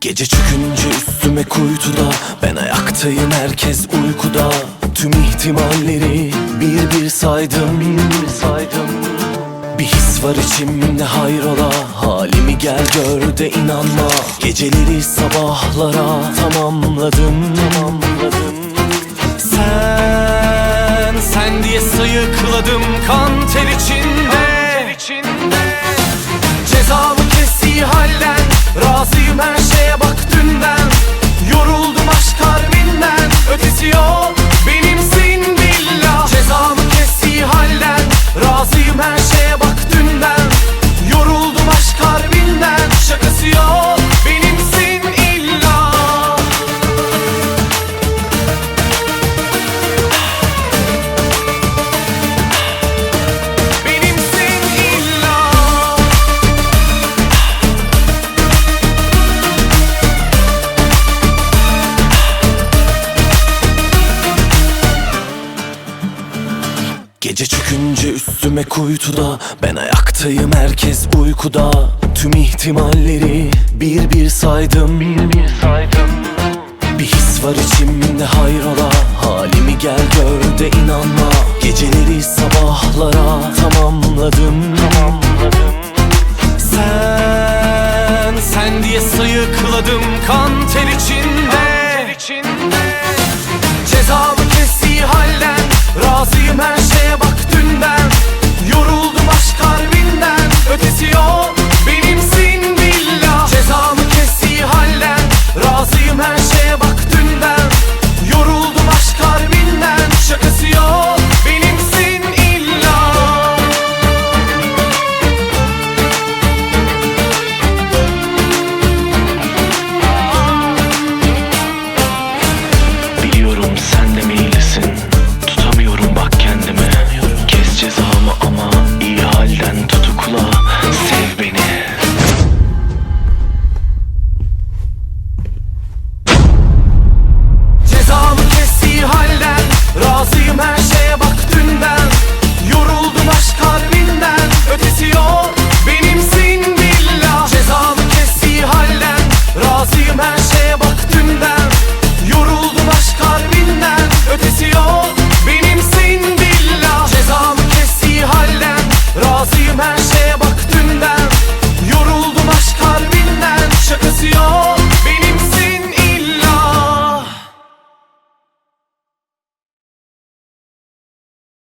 Gece çökünce üstüme kuytuda Ben ayaktayım herkes uykuda. Tüm ihtimalleri bir bir saydım bir saydım. Bir his var içimde hayrola. Halimi gel gör de inanma. Geceleri sabahlara tamamladım Tamamladım. Sen, sen diye sayıkladım kan Gece çökünce üstüme kuytuda Ben ayaktayım herkes uykuda. Tüm ihtimalleri bir bir saydım. Bir bir saydım. Bir his var içimde hayrola. Halimi gel gör de inanma. Geceleri sabahlara tamamladım. Tamamladım. Sen, sen diye sayıkladım kan ter içinde. Cezamı kestiği halden